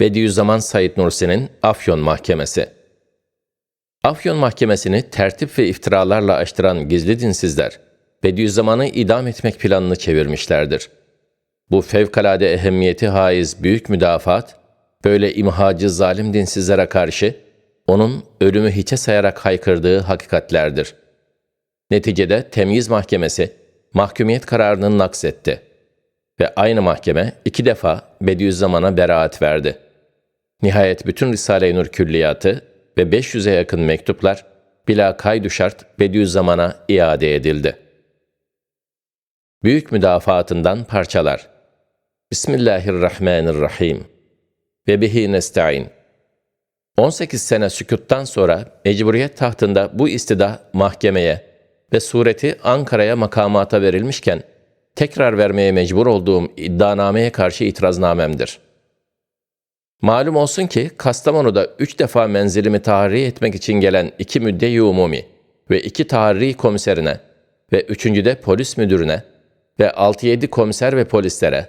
Bediüzzaman Said Nursi'nin Afyon Mahkemesi Afyon Mahkemesi'ni tertip ve iftiralarla açtıran gizli dinsizler, Bediüzzaman'ı idam etmek planını çevirmişlerdir. Bu fevkalade ehemmiyeti haiz büyük müdafat, böyle imhacı zalim dinsizlere karşı onun ölümü hiçe sayarak haykırdığı hakikatlerdir. Neticede temyiz mahkemesi mahkumiyet kararını naksetti ve aynı mahkeme iki defa Bediüzzaman'a beraat verdi. Nihayet bütün Risale-i Nur külliyatı ve 500'e yakın mektuplar bila kaydu şart Bediüzzaman'a iade edildi. Büyük müdafaatından parçalar. Bismillahirrahmanirrahim. Ve bihi nesta'in. 18 sene sükuttan sonra mecburiyet tahtında bu istida mahkemeye ve sureti Ankara'ya makamata verilmişken tekrar vermeye mecbur olduğum iddianameye karşı itiraznamemdir. Malum olsun ki Kastamonu'da üç defa menzilimi tahri etmek için gelen iki müdde umumi ve iki tahri komiserine ve üçüncüde polis müdürüne ve 6-7 komiser ve polislere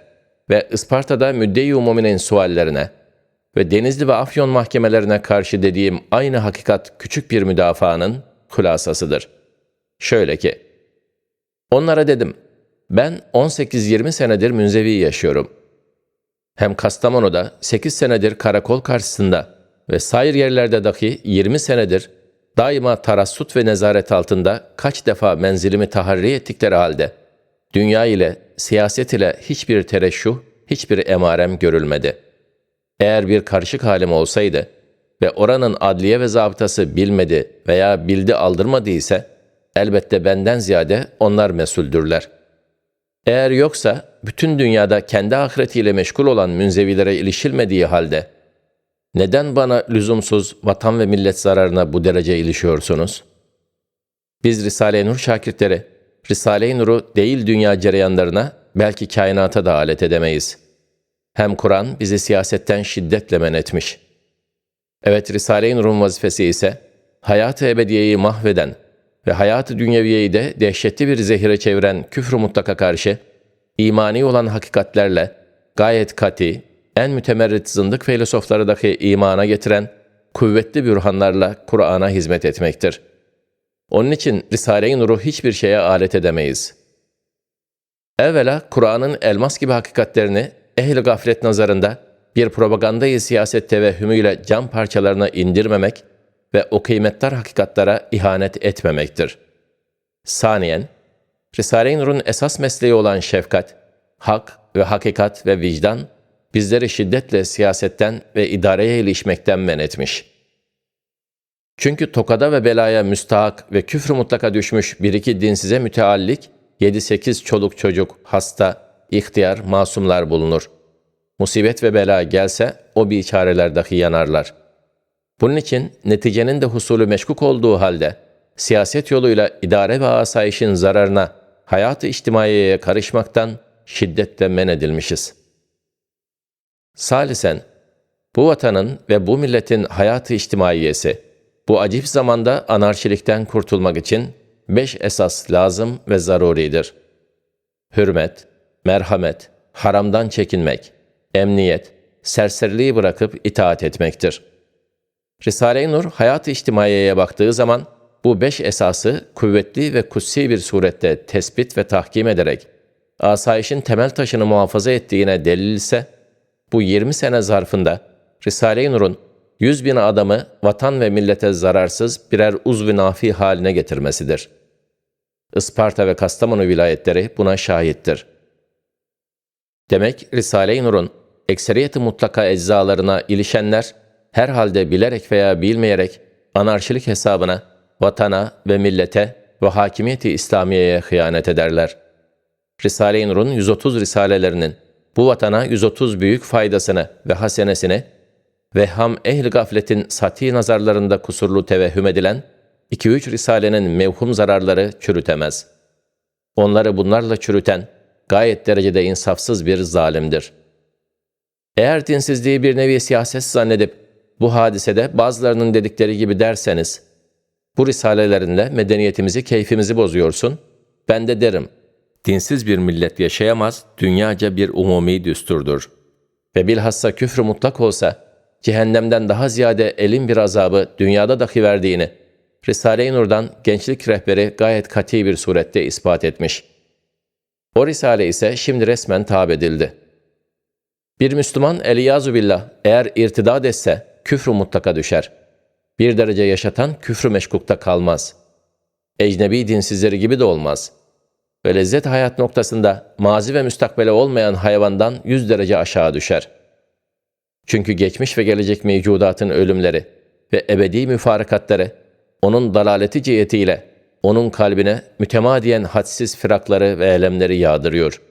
ve Isparta'da müdde umuminin suallerine ve Denizli ve Afyon mahkemelerine karşı dediğim aynı hakikat küçük bir müdafaanın kulasasıdır. Şöyle ki, onlara dedim, ben 18-20 senedir münzevi yaşıyorum. Hem Kastamonu'da 8 senedir karakol karşısında ve sair yerlerde dahi 20 senedir daima tarassut ve nezaret altında kaç defa menzilimi taharri ettikleri halde, dünya ile, siyaset ile hiçbir tereşşuh, hiçbir emarem görülmedi. Eğer bir karışık halim olsaydı ve oranın adliye ve zabıtası bilmedi veya bildi aldırmadı ise, elbette benden ziyade onlar mesuldürler. Eğer yoksa bütün dünyada kendi ahiretiyle meşgul olan münzevilere ilişilmediği halde neden bana lüzumsuz vatan ve millet zararına bu derece ilişiyorsunuz? Biz Risale-i Nur şakirtleri, Risale-i Nur'u değil dünya cereyanlarına, belki kainata da alet edemeyiz. Hem Kur'an bizi siyasetten şiddetle men etmiş. Evet Risale-i Nur'un vazifesi ise, hayat-ı ebediyeyi mahveden, ve hayatı dünyeviyeyi de dehşetli bir zehire çeviren küfrü mutlaka karşı, imani olan hakikatlerle gayet kati, en mütemerrit zındık filozofları dahi imana getiren kuvvetli bürhanlarla Kur'an'a hizmet etmektir. Onun için Risale-i Nur'u hiçbir şeye alet edemeyiz. Evvela Kur'an'ın elmas gibi hakikatlerini ehl-i gaflet nazarında bir propagandayı siyaset tevehhümüyle cam parçalarına indirmemek ve o kıymetli hakikatlara ihanet etmemektir. Saniyen, Risale-i Nur'un esas mesleği olan şefkat, hak ve hakikat ve vicdan, bizleri şiddetle siyasetten ve idareye ilişmekten men etmiş. Çünkü tokada ve belaya müstahak ve küfrü mutlaka düşmüş bir iki dinsize müteallik, 7-8 çoluk çocuk, hasta, ihtiyar, masumlar bulunur. Musibet ve bela gelse o biçareler dahi yanarlar.'' Bunun için neticenin de husulü meşkuk olduğu halde siyaset yoluyla idare ve asayişin zararına hayat-ı içtimaiyeye karışmaktan şiddetle men edilmişiz. Salisen, bu vatanın ve bu milletin hayat-ı içtimaiyesi, bu acip zamanda anarşilikten kurtulmak için beş esas lazım ve zaruridir. Hürmet, merhamet, haramdan çekinmek, emniyet, serseriliği bırakıp itaat etmektir.'' Risale-i Nur hayat-ı içtimaiyeye baktığı zaman bu beş esası kuvvetli ve kutsi bir surette tespit ve tahkim ederek asayişin temel taşını muhafaza ettiğine delil ise bu 20 sene zarfında Risale-i Nur'un 100 bin adamı vatan ve millete zararsız birer uzv nafi haline getirmesidir. Isparta ve Kastamonu vilayetleri buna şahittir. Demek Risale-i Nur'un ekseriyeti mutlaka eczalarına ilişenler herhalde bilerek veya bilmeyerek anarşilik hesabına, vatana ve millete ve hakimiyeti İslamiye'ye hıyanet ederler. Risale-i Nur'un 130 risalelerinin bu vatana 130 büyük faydasını ve hasenesini ve ham ehl gafletin sati nazarlarında kusurlu tevehhüm edilen 2-3 risalenin mevhum zararları çürütemez. Onları bunlarla çürüten gayet derecede insafsız bir zalimdir. Eğer dinsizliği bir nevi siyaset zannedip bu hadisede bazılarının dedikleri gibi derseniz, bu risalelerinde medeniyetimizi, keyfimizi bozuyorsun. Ben de derim, dinsiz bir millet yaşayamaz, dünyaca bir umumi düsturdur. ve bilhassa küfrü mutlak olsa, cehennemden daha ziyade elin bir azabı dünyada dahi verdiğini, Risale-i Nur'dan gençlik rehberi gayet kati bir surette ispat etmiş. O Risale ise şimdi resmen tab edildi. Bir Müslüman eliyazu billah eğer irtidad etse küfrü mutlaka düşer. Bir derece yaşatan küfrü meşkukta kalmaz. Ecnebi dinsizleri gibi de olmaz. Ve lezzet hayat noktasında mazi ve müstakbele olmayan hayvandan yüz derece aşağı düşer. Çünkü geçmiş ve gelecek mevcudatın ölümleri ve ebedi müfarakatları onun dalaleti cihetiyle onun kalbine mütemadiyen hadsiz firakları ve elemleri yağdırıyor.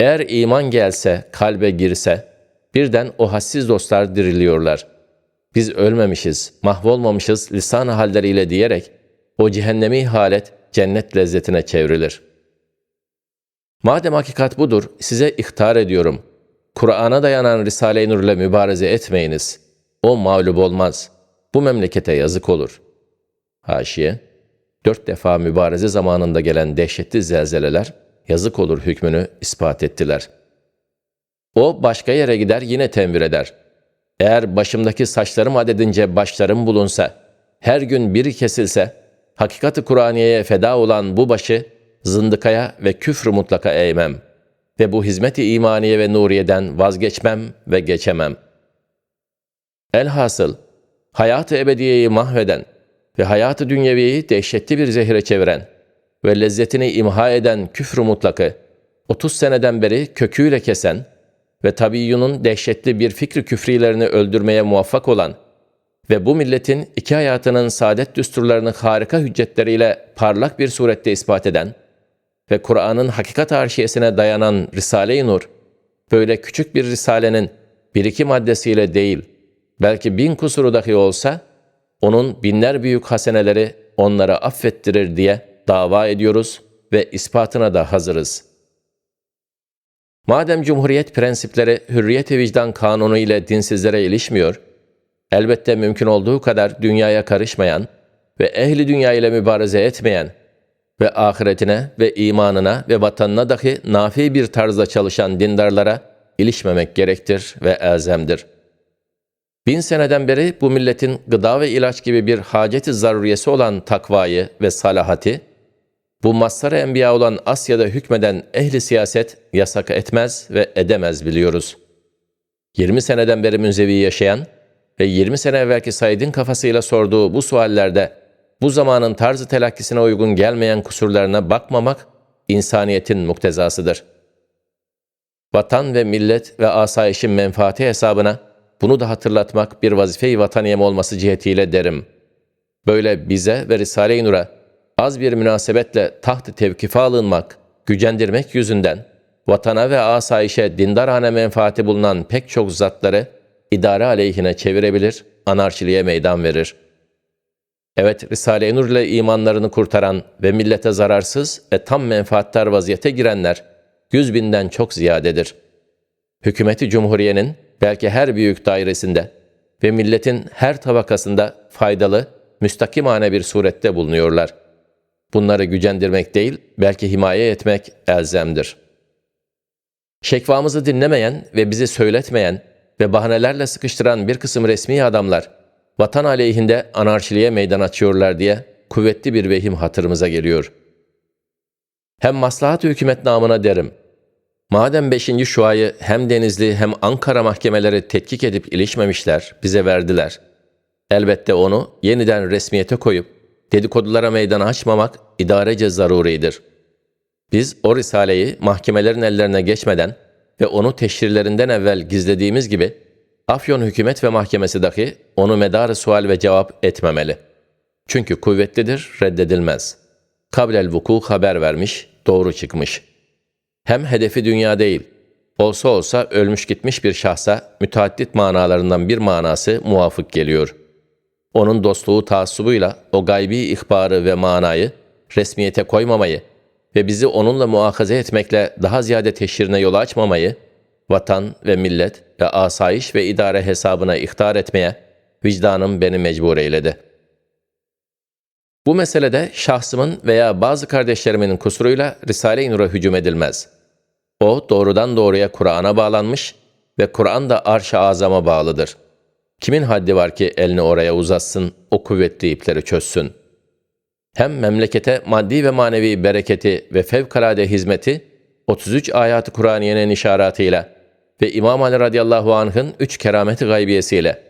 Eğer iman gelse, kalbe girse, birden o hassiz dostlar diriliyorlar. Biz ölmemişiz, mahvolmamışız lisan halleriyle diyerek o cehennemi halet cennet lezzetine çevrilir. Madem hakikat budur, size ihtar ediyorum. Kur'an'a dayanan Risale-i Nur mübareze etmeyiniz. O mağlup olmaz. Bu memlekete yazık olur. Haşiye, dört defa mübareze zamanında gelen dehşetli zelzeleler, yazık olur hükmünü ispat ettiler. O başka yere gider yine tembir eder. Eğer başımdaki saçlarım adedince başlarım bulunsa, her gün biri kesilse, hakikati Kur'aniye'ye feda olan bu başı zındıkaya ve küfrü mutlaka eğmem ve bu hizmeti imaniye ve nuriyeden vazgeçmem ve geçemem. Elhasıl, hayatı ebediyeyi mahveden ve hayatı dünyeviyi dehşetli bir zehire çeviren ve lezzetini imha eden küfrü mutlakı, 30 seneden beri köküyle kesen ve tabiyyunun dehşetli bir fikri küfrilerini öldürmeye muvaffak olan ve bu milletin iki hayatının saadet düsturlarını harika hüccetleriyle parlak bir surette ispat eden ve Kur'an'ın hakikat arşiyesine dayanan Risale-i Nur, böyle küçük bir risalenin bir iki maddesiyle değil, belki bin kusuru dahi olsa, onun binler büyük haseneleri onlara affettirir diye dava ediyoruz ve ispatına da hazırız. Madem cumhuriyet prensipleri hürriyet-i vicdan kanunu ile dinsizlere ilişmiyor, elbette mümkün olduğu kadar dünyaya karışmayan ve ehli dünya ile mübareze etmeyen ve ahiretine ve imanına ve vatanına dahi nafi bir tarzda çalışan dindarlara ilişmemek gerektir ve elzemdir. Bin seneden beri bu milletin gıda ve ilaç gibi bir haceti zaruriyesi olan takvayı ve salahati, bu mazhar enbiya olan Asya'da hükmeden ehli siyaset yasak etmez ve edemez biliyoruz. 20 seneden beri münzevi yaşayan ve 20 sene evvelki Said'in kafasıyla sorduğu bu suallerde bu zamanın tarzı telakkisine uygun gelmeyen kusurlarına bakmamak insaniyetin muktezasıdır. Vatan ve millet ve asayişin menfaati hesabına bunu da hatırlatmak bir vazife-i vataniyem olması cihetiyle derim. Böyle bize ve Risale-i Nur'a az bir münasebetle taht-ı tevkife alınmak, gücendirmek yüzünden vatana ve asayişe dindarhane menfaati bulunan pek çok zatları idare aleyhine çevirebilir, anarşiliğe meydan verir. Evet, Risale-i Nur ile imanlarını kurtaran ve millete zararsız ve tam menfaattar vaziyete girenler yüz binden çok ziyadedir. Hükümeti Cumhuriye'nin belki her büyük dairesinde ve milletin her tabakasında faydalı, müstakimane bir surette bulunuyorlar. Bunları gücendirmek değil, belki himaye etmek elzemdir. Şekvamızı dinlemeyen ve bizi söyletmeyen ve bahanelerle sıkıştıran bir kısım resmi adamlar, vatan aleyhinde anarşiliğe meydan açıyorlar diye kuvvetli bir vehim hatırımıza geliyor. Hem maslahat hükümet namına derim, madem 5. şuayı hem Denizli hem Ankara mahkemeleri tetkik edip ilişmemişler, bize verdiler. Elbette onu yeniden resmiyete koyup dedikodulara meydan açmamak idarece zaruridir. Biz o risaleyi mahkemelerin ellerine geçmeden ve onu teşhirlerinden evvel gizlediğimiz gibi Afyon hükümet ve mahkemesi dahi onu medarı sual ve cevap etmemeli. Çünkü kuvvetlidir, reddedilmez. Kablel vuku haber vermiş, doğru çıkmış. Hem hedefi dünya değil, olsa olsa ölmüş gitmiş bir şahsa müteaddit manalarından bir manası muvafık geliyor. Onun dostluğu taassubuyla o gaybi ihbarı ve manayı resmiyete koymamayı ve bizi onunla muakaze etmekle daha ziyade teşhirine yol açmamayı, vatan ve millet ve asayiş ve idare hesabına ihtar etmeye vicdanım beni mecbur eyledi. Bu meselede şahsımın veya bazı kardeşlerimin kusuruyla Risale-i Nur'a hücum edilmez. O doğrudan doğruya Kur'an'a bağlanmış ve Kur'an da arş-ı azama bağlıdır. Kimin haddi var ki elini oraya uzatsın, o kuvvetli ipleri çözsün? Hem memlekete maddi ve manevi bereketi ve fevkalade hizmeti 33 ayat-ı Kur'aniyenin işaretiyle ve İmam Ali radıyallahu anh'ın üç kerameti gaybiyesiyle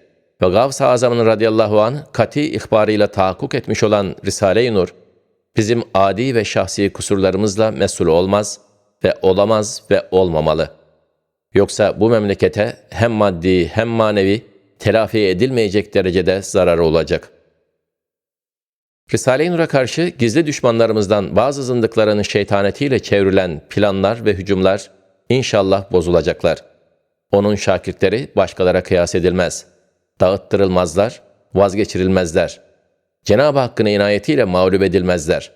ve Gavs-ı Azam'ın radıyallahu anh kati ihbarıyla tahakkuk etmiş olan Risale-i Nur, bizim adi ve şahsi kusurlarımızla mesul olmaz ve olamaz ve olmamalı. Yoksa bu memlekete hem maddi hem manevi telafi edilmeyecek derecede zararı olacak. Risale-i Nur'a karşı gizli düşmanlarımızdan bazı zındıkların şeytanetiyle çevrilen planlar ve hücumlar inşallah bozulacaklar. Onun şakirtleri başkalara kıyas edilmez. Dağıttırılmazlar, vazgeçirilmezler. Cenab-ı Hakk'ın inayetiyle mağlup edilmezler.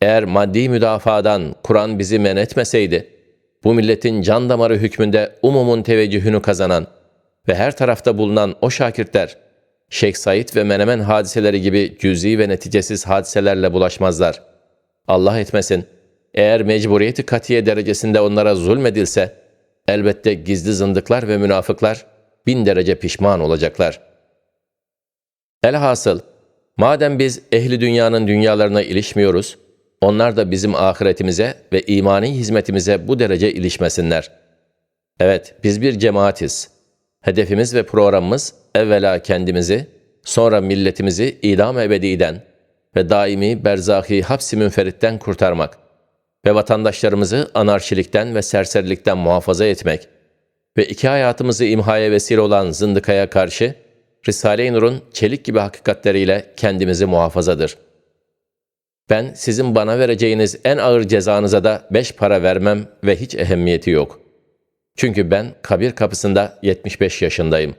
Eğer maddi müdafadan Kur'an bizi men etmeseydi, bu milletin can damarı hükmünde umumun teveccühünü kazanan ve her tarafta bulunan o şakirtler, Şeyh Said ve Menemen hadiseleri gibi cüzi ve neticesiz hadiselerle bulaşmazlar. Allah etmesin, eğer mecburiyeti katiye derecesinde onlara zulmedilse, elbette gizli zındıklar ve münafıklar bin derece pişman olacaklar. Elhasıl, madem biz ehli dünyanın dünyalarına ilişmiyoruz, onlar da bizim ahiretimize ve imani hizmetimize bu derece ilişmesinler. Evet, biz bir cemaatiz. Hedefimiz ve programımız evvela kendimizi, sonra milletimizi idam ebediden ve daimi berzahi hapsi münferitten kurtarmak ve vatandaşlarımızı anarşilikten ve serserilikten muhafaza etmek ve iki hayatımızı imhaya vesile olan zındıkaya karşı Risale-i Nur'un çelik gibi hakikatleriyle kendimizi muhafazadır.'' Ben sizin bana vereceğiniz en ağır cezanıza da beş para vermem ve hiç ehemmiyeti yok. Çünkü ben kabir kapısında 75 yaşındayım.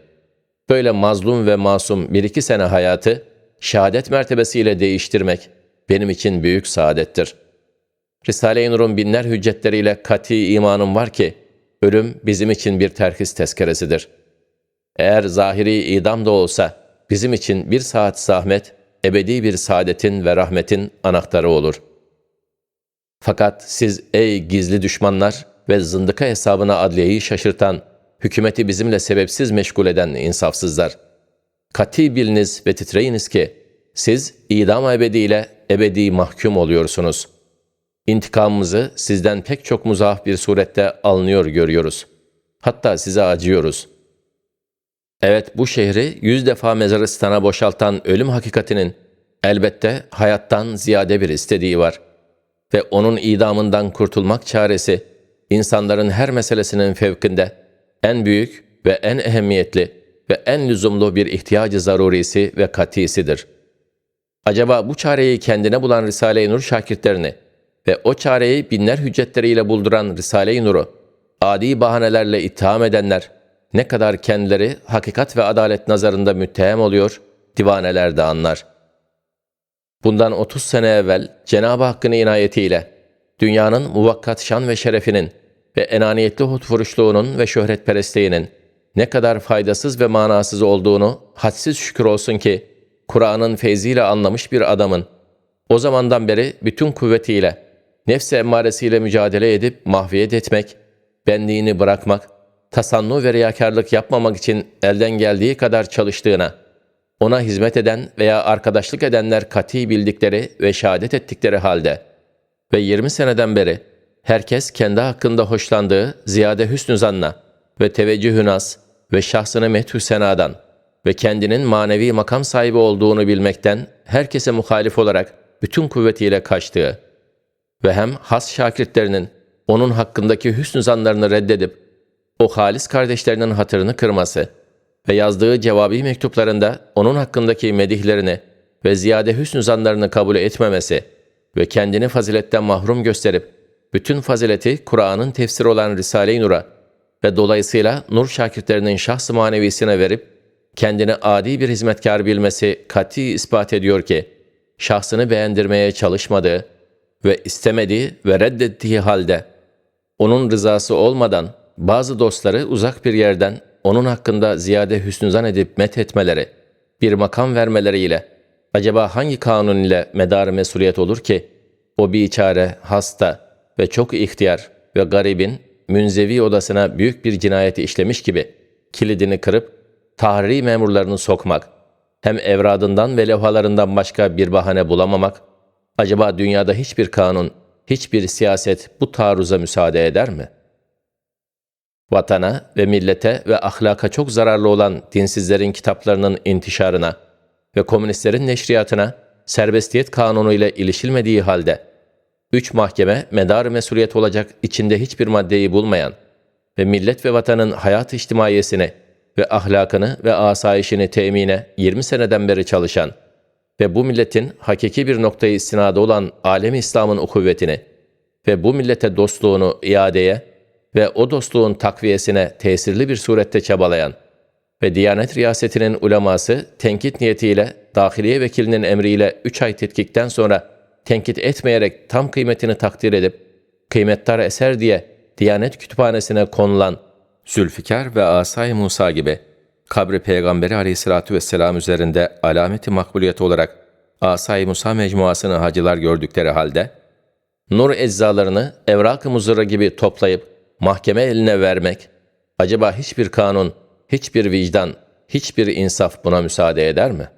Böyle mazlum ve masum bir iki sene hayatı şehadet mertebesiyle değiştirmek benim için büyük saadettir. Risale-i Nur'un binler hüccetleriyle kati imanım var ki, ölüm bizim için bir terhis tezkeresidir. Eğer zahiri idam da olsa, bizim için bir saat zahmet ebedi bir saadetin ve rahmetin anahtarı olur. Fakat siz ey gizli düşmanlar ve zındıka hesabına adliyeyi şaşırtan, hükümeti bizimle sebepsiz meşgul eden insafsızlar. Kati biliniz ve titreyiniz ki, siz idam ebediyle ebedi mahkum oluyorsunuz. İntikamımızı sizden pek çok muzaf bir surette alınıyor görüyoruz. Hatta size acıyoruz.'' Evet bu şehri yüz defa mezaristana boşaltan ölüm hakikatinin elbette hayattan ziyade bir istediği var. Ve onun idamından kurtulmak çaresi insanların her meselesinin fevkinde en büyük ve en ehemmiyetli ve en lüzumlu bir ihtiyacı zarurisi ve katisidir. Acaba bu çareyi kendine bulan Risale-i Nur şakirtlerini ve o çareyi binler hüccetleriyle bulduran Risale-i Nur'u adi bahanelerle itham edenler ne kadar kendileri hakikat ve adalet nazarında müttehem oluyor, divaneler de anlar. Bundan 30 sene evvel Cenab-ı Hakk'ın inayetiyle dünyanın muvakkat şan ve şerefinin ve enaniyetli hutfuruşluğunun ve şöhretperestliğinin ne kadar faydasız ve manasız olduğunu hadsiz şükür olsun ki Kur'an'ın feyziyle anlamış bir adamın o zamandan beri bütün kuvvetiyle nefsi emmaresiyle mücadele edip mahviyet etmek, benliğini bırakmak, tasannu ve riyakarlık yapmamak için elden geldiği kadar çalıştığına, ona hizmet eden veya arkadaşlık edenler kati bildikleri ve şehadet ettikleri halde ve 20 seneden beri herkes kendi hakkında hoşlandığı ziyade hüsnü zanna ve teveccühü nas ve şahsını methü senadan ve kendinin manevi makam sahibi olduğunu bilmekten herkese muhalif olarak bütün kuvvetiyle kaçtığı ve hem has şakirtlerinin onun hakkındaki hüsnü zanlarını reddedip o halis kardeşlerinin hatırını kırması ve yazdığı cevabi mektuplarında onun hakkındaki medihlerini ve ziyade hüsnü zanlarını kabul etmemesi ve kendini faziletten mahrum gösterip bütün fazileti Kur'an'ın tefsiri olan Risale-i Nur'a ve dolayısıyla Nur şakirtlerinin şahs manevisine verip kendini adi bir hizmetkar bilmesi kati ispat ediyor ki şahsını beğendirmeye çalışmadığı ve istemediği ve reddettiği halde onun rızası olmadan bazı dostları uzak bir yerden onun hakkında ziyade hüsnü zan edip met etmeleri, bir makam vermeleriyle acaba hangi kanun ile medar mesuliyet olur ki o biçare, hasta ve çok ihtiyar ve garibin münzevi odasına büyük bir cinayeti işlemiş gibi kilidini kırıp tahri memurlarını sokmak, hem evradından ve levhalarından başka bir bahane bulamamak, acaba dünyada hiçbir kanun, hiçbir siyaset bu taarruza müsaade eder mi? Vatana ve millete ve ahlaka çok zararlı olan dinsizlerin kitaplarının intişarına ve komünistlerin neşriyatına serbestiyet kanunu ile ilişilmediği halde, üç mahkeme medar mesuliyet olacak içinde hiçbir maddeyi bulmayan ve millet ve vatanın hayat içtimaiyesini ve ahlakını ve asayişini temine 20 seneden beri çalışan ve bu milletin hakiki bir noktayı istinadı olan alem İslam'ın kuvvetini ve bu millete dostluğunu iadeye ve o dostluğun takviyesine tesirli bir surette çabalayan ve Diyanet Riyasetinin uleması tenkit niyetiyle dahiliye vekilinin emriyle 3 ay tetkikten sonra tenkit etmeyerek tam kıymetini takdir edip kıymettar eser diye Diyanet Kütüphanesi'ne konulan Zülfikar ve Asay Musa gibi kabri Peygamberi Aleyhisselatü Vesselam üzerinde alameti makbuliyeti olarak Asay Musa mecmuasını hacılar gördükleri halde nur eczalarını evrak-ı muzırra gibi toplayıp mahkeme eline vermek, acaba hiçbir kanun, hiçbir vicdan, hiçbir insaf buna müsaade eder mi?''